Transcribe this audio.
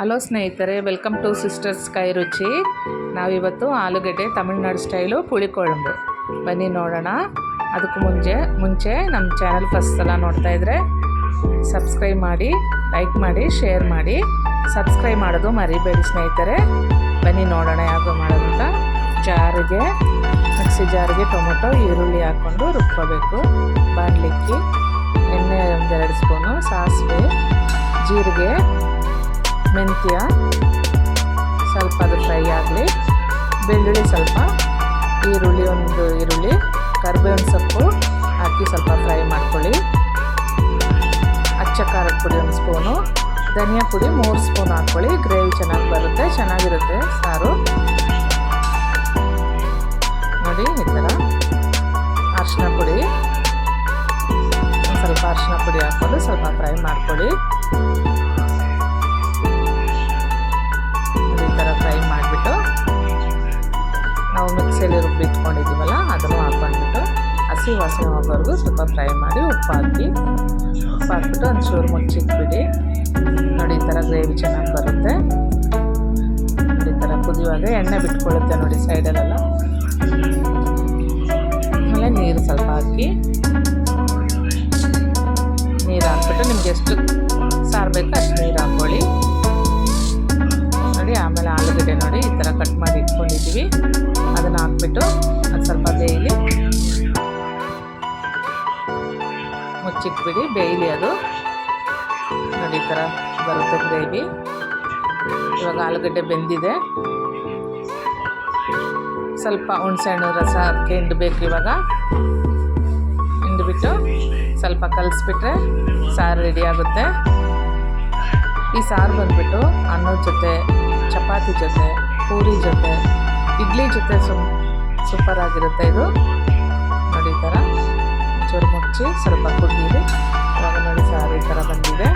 Hello ಸ್ನೇಹಿತರೆ welcome to sisters ಕೈ ರುಚಿ ನಾವಿವತ್ತು ಆಲೂಗಡ್ಡೆ ತಮಿಳ್ನಾಡು ಸ್ಟೈಲು ಪುಳಿಕೊಳಂಬು. ಬನ್ನಿ ನೋಡೋಣ. ಅದಕ್ಕೂ ಮುಂಚೆ ಮುಂಚೆ ನಮ್ಮ ಚಾನಲ್ ಫಸ್ಟ್ ಸಲ ನೋಡ್ತಾ ಇದ್ರೆ ಸಬ್ಸ್ಕ್ರೈಬ್ ಮಾಡಿ ಲೈಕ್ ಮಾಡಿ ಶೇರ್ ಮಾಡಿ. ಸಬ್ಸ್ಕ್ರೈಬ್ ಮಾಡೋದು ಮರಿಬೇಡಿ ಸ್ನೇಹಿತರೆ. ಬನ್ನಿ ನೋಡೋಣ ಯಾವುದು ಮಾಡೋದಂತ. ಜಾರಿಗೆ, ಮಿಕ್ಸಿ ಜಾರಿಗೆ ಟೊಮೊಟೊ, ಈರುಳ್ಳಿ ಹಾಕ್ಕೊಂಡು ರುಬ್ಕೋಬೇಕು. ಬಾಣಲಿಕ್ಕಿ, ಎಣ್ಣೆ ಒಂದೆರಡು ಸ್ಪೂನು ಸಾಸಿವೆ, ಜೀರಿಗೆ ಮೆಂತ್ಯ ಸ್ವಲ್ಪ ಅದು ಫ್ರೈ ಆಗಲಿ. ಬೆಳ್ಳುಳ್ಳಿ ಸ್ವಲ್ಪ, ಈರುಳ್ಳಿ ಒಂದು ಈರುಳ್ಳಿ, ಕರ್ಬೇವಿನ ಸೊಪ್ಪು ಹಾಕಿ ಸ್ವಲ್ಪ ಫ್ರೈ ಮಾಡ್ಕೊಳ್ಳಿ. ಅಚ್ಚ ಖಾರದ ಪುಡಿ ಒಂದು ಸ್ಪೂನು, ಧನಿಯಾ ಪುಡಿ ಮೂರು ಸ್ಪೂನ್ ಹಾಕ್ಕೊಳ್ಳಿ. ಗ್ರೇವಿ ಚೆನ್ನಾಗಿ ಬರುತ್ತೆ, ಚೆನ್ನಾಗಿರುತ್ತೆ ಸಾರು. ನೋಡಿ ಈ ಥರ. ಅರಿಶಿನ ಪುಡಿ. ಸ್ವಲ್ಪ ಅರಿಶಿನ ಪುಡಿ ಹಾಕ್ಕೊಂಡು ಸ್ವಲ್ಪ ಫ್ರೈ ಮಾಡ್ಕೊಳ್ಳಿ. ನಾವು ರುಬ್ಬಿ ಇಟ್ಕೊಂಡಿದ್ದೀವಲ್ಲ, ಅದನ್ನು ಹಾಕ್ಕೊಂಡ್ಬಿಟ್ಟು ಹಸಿ ವಾಸನೆ ಹೋಗೋವರೆಗೂ ಸ್ವಲ್ಪ ಫ್ರೈ ಮಾಡಿ ಉಪ್ಪು ಹಾಕಿ. ಉಪ್ಪು ಹಾಕ್ಬಿಟ್ಟು ಒಂಚೂರು ಮುಚ್ಚಿಟ್ಬಿಡಿ. ನೋಡಿ, ಈ ಥರ ಗ್ರೇವಿ ಚೆನ್ನಾಗಿ ಬರುತ್ತೆ. ನೋಡಿ, ಈ ಥರ ಕುದಿಯುವಾಗ ಎಣ್ಣೆ ಬಿಟ್ಕೊಳ್ಳುತ್ತೆ ನೋಡಿ ಸೈಡಲ್ಲೆಲ್ಲ. ಆಮೇಲೆ ನೀರು ಸ್ವಲ್ಪ ಹಾಕಿ. ನೀರು ಹಾಕ್ಬಿಟ್ಟು ನಿಮ್ಗೆ ಎಷ್ಟು ಸಾರು ಬೇಕೋ ಅಷ್ಟು ನೀರು ಹಾಕ್ಕೊಳ್ಳಿ. ನೋಡಿ, ಆಮೇಲೆ ಆಲೂಗಡ್ಡೆ ನೋಡಿ ಈ ಥರ ಕಟ್ ಮಾಡಿ ಇಟ್ಕೊಂಡಿದ್ದೀವಿ. ಹಾಕ್ಬಿಟ್ಟು ಅದು ಸ್ವಲ್ಪ ಬೇಯಲಿ ಮುಚ್ಚಿಟ್ಬಿಡಿ, ಬೇಯಲಿ ಅದು. ನೋಡಿ ಈ ಥರ ಬರುತ್ತೆ ಗ್ರೇವಿ. ಇವಾಗ ಆಲೂಗಡ್ಡೆ ಬೆಂದಿದೆ. ಸ್ವಲ್ಪ ಹುಣಸೆಹಣ್ಣು ರಸ ಅದಕ್ಕೆ ಹಿಂಡಬೇಕು ಇವಾಗ. ಹಿಂಡ್ಬಿಟ್ಟು ಸ್ವಲ್ಪ ಕಲಿಸ್ಬಿಟ್ರೆ ಸಾರು ರೆಡಿ ಆಗುತ್ತೆ. ಈ ಸಾರು ಬಂದುಬಿಟ್ಟು ಅನ್ನದ ಜೊತೆ, ಚಪಾತಿ ಜೊತೆ, ಪೂರಿ ಜೊತೆ, ಇಡ್ಲಿ ಜೊತೆ ಸುಮ್ ಸೂಪರ್ ಆಗಿರುತ್ತೆ ಇದು. ನೋಡಿ ಈ ಥರ ಚೂರು ಮುಚ್ಚಿ ಸ್ವಲ್ಪ ಕುದ್ದೀರಿ ಇವಾಗ ನೋಡಿ ಸಾರು ಈ ಥರ ಬಂದಿದೆ.